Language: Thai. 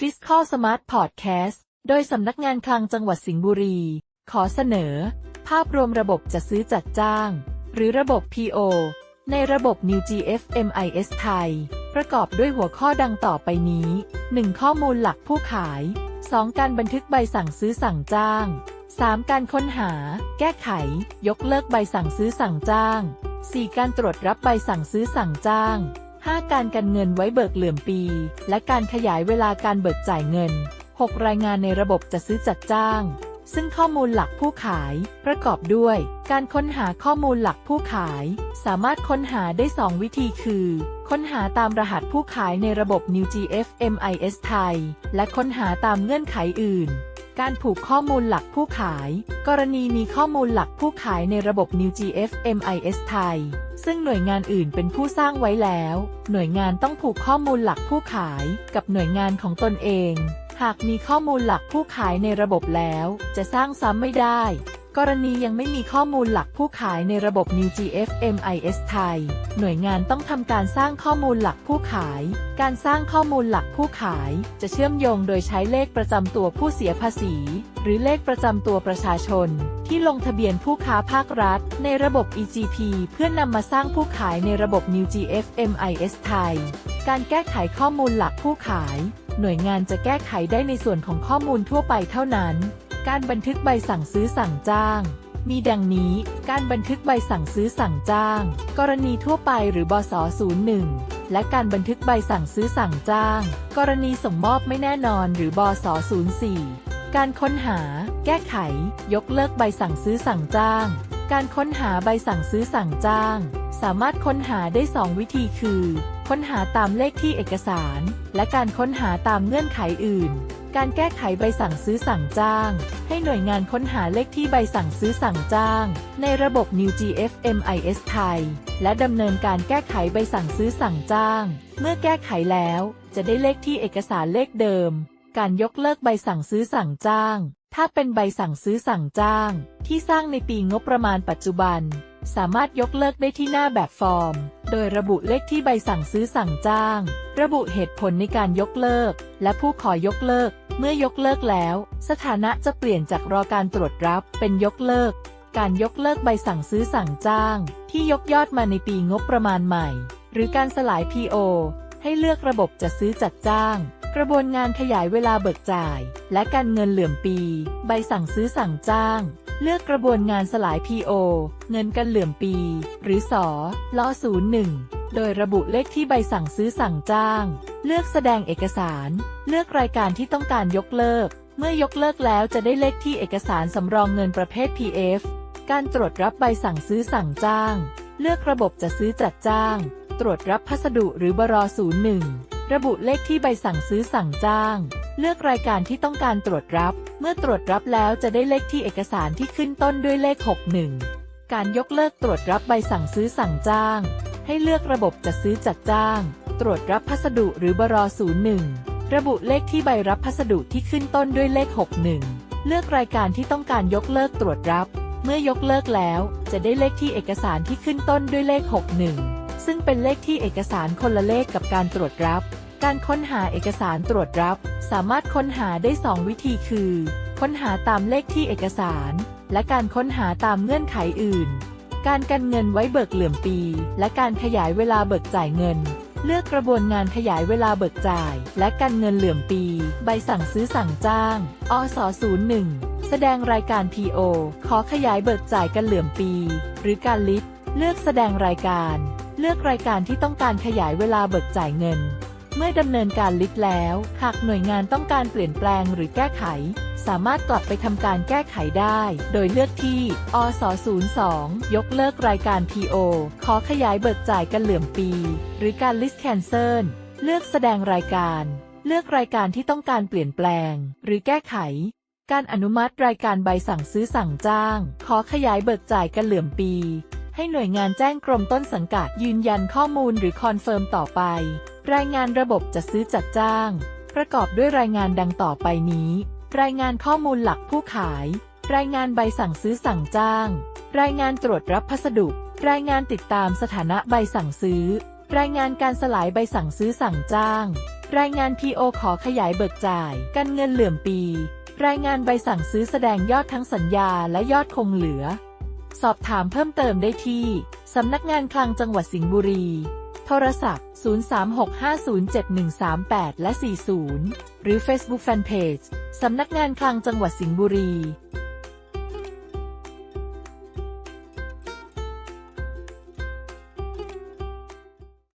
Fiscal Smart Podcast โดยสำนักงานคลังจังหวัดสิงห์บุรี ขอเสนอ ภาพรวมระบบจัดซื้อจัดจ้าง หรือระบบ PO ในระบบ New GFMIS ไทย ประกอบด้วยหัวข้อดังต่อไปนี้ 1. ข้อมูลหลักผู้ขาย 2. การบันทึกใบสั่งซื้อสั่งจ้าง 3. การค้นหา แก้ไข ยกเลิกใบสั่งซื้อสั่งจ้าง 4. การตรวจรับใบสั่งซื้อสั่งจ้าง 5. การกันเงินไว้เบิกเหลื่อมปี และการขยายเวลาการเบิกจ่ายเงิน 6. รายงานในระบบจัดซื้อจัดจ้าง ซึ่งข้อมูลหลักผู้ขาย ประกอบด้วย การค้นหาข้อมูลหลักผู้ขาย สามารถค้นหาได้ 2 วิธีคือ ค้นหาตามรหัสผู้ขายในระบบ NewGF MIS ไทย และค้นหาตามเงื่อนไขอื่น การผูกข้อมูลหลักผู้ขาย กรณีมีข้อมูลหลักผู้ขายในระบบ NewGF MIS ไทย ซึ่งหน่วยงานอื่นเป็นผู้สร้างไว้แล้ว หน่วยงานต้องผูกข้อมูลหลักผู้ขาย กับหน่วยงานของตนเอง หากมีข้อมูลหลักผู้ขายในระบบแล้ว จะสร้างซ้ำไม่ได้ กรณียังไม่มีข้อมูลหลักผู้ขายในระบบ NewGF MIS ไทย หน่วยงานต้องทำการสร้างข้อมูลหลักผู้ขาย การสร้างข้อมูลหลักผู้ขาย จะเชื่อมโยงโดยใช้เลขประจำตัวผู้เสียภาษี หรือเลขประจำตัวประชาชน ที่ลงทะเบียนผู้ค้าภาครัฐ ในระบบ EGP เพื่อนนำมาสร้างผู้ขายในระบบ NewGF MIS ไทย การแก้ไขข้อมูลหลักผู้ขาย หน่วยงานจะแก้ไขได้ในส่วนของข้อมูลทั่วไปเท่านั้น การบันทึกใบสั่งซื้อสั่งจ้าง มีดังนี้ การบันทึกใบสั่งซื้อสั่งจ้าง กรณีทั่วไปหรือบส01 และการบันทึกใบสั่งซื้อสั่งจ้าง กรณีส่งมอบไม่แน่นอนหรือบส04 การค้นหา แก้ไข ยกเลิกใบสั่งซื้อสั่งจ้าง การค้นหาใบสั่งซื้อสั่งจ้าง สามารถค้นหาได้ 2 วิธีคือ ค้นหาตามเลขที่เอกสาร และการค้นหาตามเงื่อนไขอื่น การแก้ไขใบสั่งซื้อสั่งจ้าง ให้หน่วยงานค้นหาเลขที่ใบสั่งซื้อสั่งจ้าง ในระบบ NewGF MIS ไทย และดำเนินการแก้ไขใบสั่งซื้อสั่งจ้าง เมื่อแก้ไขแล้ว จะได้เลขที่เอกสารเลขเดิม การยกเลิกใบสั่งซื้อสั่งจ้าง ถ้าเป็นใบสั่งซื้อสั่งจ้าง ที่สร้างในปีงบประมาณปัจจุบัน สามารถยกเลิกได้ที่หน้าแบบฟอร์ม โดยระบุเลขที่ใบสั่งซื้อสั่งจ้างระบุเหตุผลในการยกเลิก และผู้ขอยกเลิก เมื่อยกเลิกแล้ว สถานะจะเปลี่ยนจากรอการตรวจรับเป็นยกเลิก การยกเลิกใบสั่งซื้อสั่งจ้าง ที่ยกยอดมาในปีงบประมาณใหม่ หรือการสลาย PO ให้เลือกระบบจัดซื้อจัดจ้าง กระบวนงานขยายเวลาเบิกจ่าย และการเงินเหลื่อมปี ใบสั่งซื้อสั่งจ้าง เลือกกระบวนงานสลาย PO เงินกันเหลื่อมปี หรือสอลอ01 โดยระบุเลขที่ใบสั่งซื้อสั่งจ้าง เลือกแสดงเอกสาร เลือกรายการที่ต้องการยกเลิก เมื่อยกเลิกแล้วจะได้เลขที่เอกสารสำรองเงินประเภท PF การตรวจรับใบสั่งซื้อสั่งจ้าง เลือกระบบจะซื้อจัดจ้าง ตรวจรับพัสดุหรือบร01 ระบุเลขที่ใบสั่งซื้อสั่งจ้าง เลือกรายการที่ต้องการตรวจรับ เมื่อตรวจรับแล้วจะได้เลขที่เอกสารที่ขึ้นต้นด้วยเลข 61 การยกเลิกตรวจรับใบสั่งซื้อสั่งจ้าง ให้เลือกระบบจัดซื้อจัดจ้าง ตรวจรับพัสดุหรือบร01 ระบุเลขที่ใบรับพัสดุที่ขึ้นต้นด้วยเลข 61 เลือกรายการที่ต้องการยกเลิกตรวจรับ เมื่อยกเลิกแล้วจะได้เลขที่เอกสารที่ขึ้นต้นด้วยเลข 61 ซึ่งเป็นเลขที่เอกสารคนละเลขกับการตรวจรับ การค้นหาเอกสารตรวจรับ สามารถค้นหาได้ 2 วิธีคือ ค้นหาตามเลขที่เอกสาร และการค้นหาตามเงื่อนไขอื่น การกันเงินไว้เบิกเหลื่อมปี และการขยายเวลาเบิกจ่ายเงิน เลือกกระบวนงานขยายเวลาเบิกจ่าย และกันเงินเหลื่อมปี ใบสั่งซื้อสั่งจ้าง อส01แสดงรายการ PO ขอขยายเบิกจ่ายกันเหลื่อมปี หรือการลิสต์เลือกแสดงรายการ เลือกรายการที่ต้องการขยายเวลาเบิกจ่ายเงิน เมื่อดำเนินการลิสต์แล้ว หากหน่วยงานต้องการเปลี่ยนแปลงหรือแก้ไข สามารถกลับไปทำการแก้ไขได้ โดยเลือกที่ อส02ยกเลิกรายการ PO ขอขยายเบิกจ่ายกันเหลื่อมปี หรือการ list cancel เลือกแสดงรายการ เลือกรายการที่ต้องการเปลี่ยนแปลง หรือแก้ไข การอนุมัติรายการใบสั่งซื้อสั่งจ้าง ขอขยายเบิกจ่ายกันเหลื่อมปี ให้หน่วยงานแจ้งกรมต้นสังกัดยืนยันข้อมูลหรือคอนเฟิร์มต่อไป รายงานระบบจัดซื้อจัดจ้าง ประกอบด้วยรายงานดังต่อไปนี้ รายงานข้อมูลหลักผู้ขาย รายงานใบสั่งซื้อสั่งจ้าง รายงานตรวจรับพัสดุ รายงานติดตามสถานะใบสั่งซื้อ รายงานการสลายใบสั่งซื้อสั่งจ้าง รายงาน PO ขอขยายเบิกจ่ายกันเงินเหลื่อมปี รายงานใบสั่งซื้อแสดงยอดทั้งสัญญาและยอดคงเหลือ สอบถามเพิ่มเติมได้ที่ สำนักงานคลังจังหวัดสิงห์บุรี โทรศัพท์ 0365071338 และ 40 หรือ Facebook Fanpage สำนักงานคลังจังหวัดสิงห์บุรี